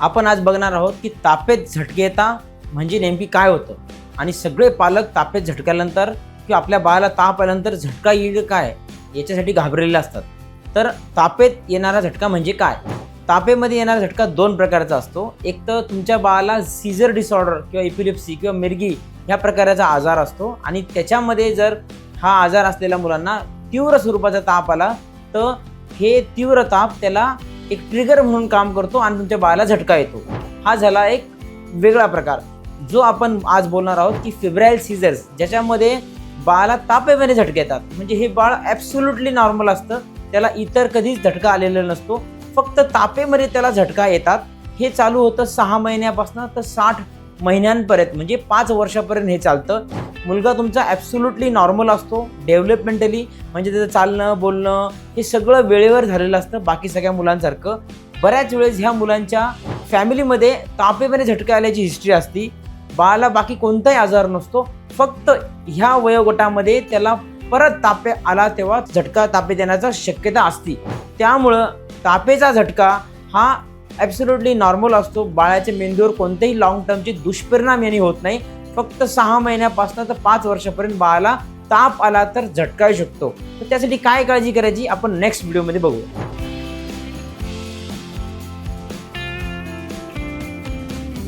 आपण आज बघणार आहोत की तापेत झटके येता म्हणजे नेमकी काय होतं? आणि सगळे पालक तापेत झटक्यानंतर किंवा आपल्या बाळाला ताप आल्यानंतर झटका येईल काय? याच्यासाठी घाबरलेले असतात. तर तापेत येणारा झटका म्हणजे काय? तापेमध्ये येणारा झटका दोन प्रकारचा असतो. एक तर तुमच्या बाळाला सीझर डिसऑर्डर किंवा इपिलिप्सी किंवा मिरगी ह्या प्रकाराचा आजार असतो. आणि त्याच्यामध्ये जर हा आजार असलेल्या मुलांना तीव्र स्वरूपाचा ताप आला तर हे तीव्र ताप त्याला एक ट्रिगर म्हणून काम करतो आणि तुमच्या बाळाला झटका येतो. हा झाला एक वेगळा प्रकार. जो आपण आज बोलणार आहोत की फिब्राईल सीझर्स ज्याच्यामध्ये बाळाला तापेमध्ये झटके येतात. म्हणजे हे बाळ ॲब्सोल्युटली नॉर्मल असतं. त्याला इतर कधीच झटका आलेला नसतो. फक्त तापेमध्ये त्याला झटका येतात. हे चालू होतं सहा महिन्यापासून तर साठ महिन्यांपर्यंत म्हणजे पाच वर्षापर्यंत हे चालतं. मुलगा तुमचा ॲब्सोल्युटली नॉर्मल असतो डेव्हलपमेंटली म्हणजे त्याचं चालणं बोलणं हे सगळं वेळेवर झालेलं असतं बाकी सगळ्या मुलांसारखं. बऱ्याच वेळेस ह्या मुलांच्या फॅमिलीमध्ये तापेमध्ये झटका आल्याची हिस्ट्री असती. बाळाला बाकी कोणताही आजार नसतो. फक्त ह्या वयोगटामध्ये त्याला परत तापे आला तेव्हा झटका तापे देण्याचा शक्यता असती. त्यामुळं तापेचा झटका हा ॲब्सोल्युटली नॉर्मल असतो. बाळाच्या मेंदूवर कोणतेही लॉंग टर्मचे दुष्परिणाम यांनी होत नाही. फक्त सहा महिन्यापासून तर पाच वर्षापर्यंत बाळाला ताप आला तर झटकाळू शकतो. तर त्यासाठी काय काळजी करायची? आपण नेक्स्ट व्हिडिओमध्ये बघू